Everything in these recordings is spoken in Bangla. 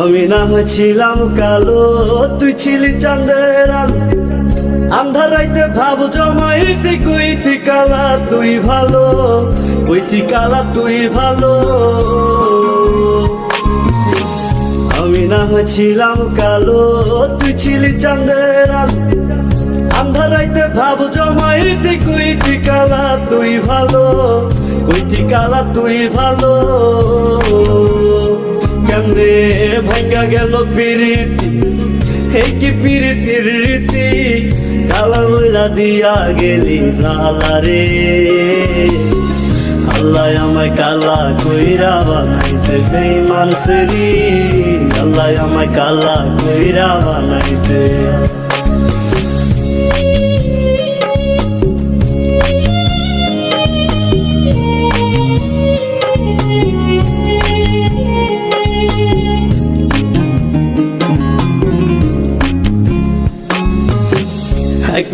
আমি না হয়েছিলাম কালো, তুই ছিলি চাঁদের আন্ধার রাইতে ভাব জমাইতে কইতি কালা তুই ভালো। কইতি কালা তুই ভালো। আমি না হয়েছিলাম কালো, তুই ছিলি চাঁদের আন্ধার রাইতে ভাব জমাইতে কইতি কালা তুই ভালো। কইতি কালা তুই ভালো। কেমনে ভাঙ্গা গেল পিরিতি? এই কি পিরিতির রীতি? কালা ময়লা দিয়া গেলি জালা রে। আল্লাহ আমায় কালা কইরা বানাইছে বেইমান সেরি আল্লাহ আমায় কালা কইরা বানাইছে।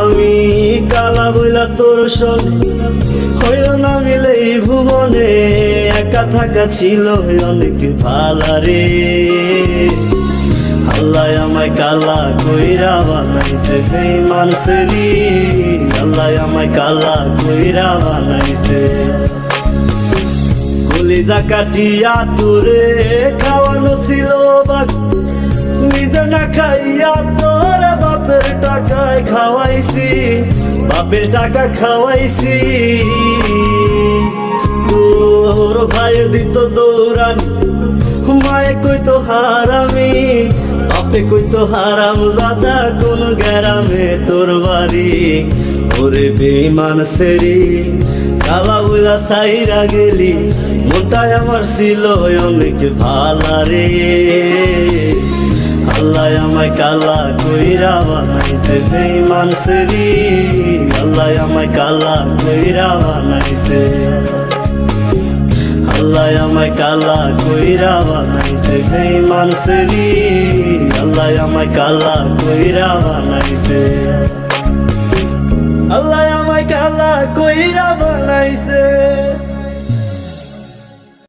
আমি কালা বইলা তোর সনে। হইল না মিলে ভুবনে, একা থাকা ছিল অনেক ভালা রে। আল্লাহ আমায় কালা কইরা বানাইছে বেইমান সেরি। আল্লাহ আমায় কালা কইরা বানাইছে। কলিজা কাটিয়া তোরে খাওয়ানো ছিল বাকি নিজে না খাইয়া তোর বাপের টাকায় খাওয়াইছি, বাপের টাকা খাওয়াইছি। তোর ভাই দিত দৌড়ান, মায়ে কইতো হারামি, বাপে কইতো হারাম জাদা, কোন গ্যারামে তোর বাড়ি। ওরে বেইমান সেরি কালা বুলা সাইরা গেলি মনটাই আমার ছিল অনেক ভালা রে। আল্লাহ আমায় কালা কইরা বানাইছে বেইমান সেরি আল্লাহ আমায় কালা কইরা বানাইছে। আল্লাহ আমায় কালা কইরা বানাইছে বেইমান সেরি আল্লাহ আমায় কালা কইরা বানাইছে। আল্লাহ আমায় কালা কইরা বানাইছে।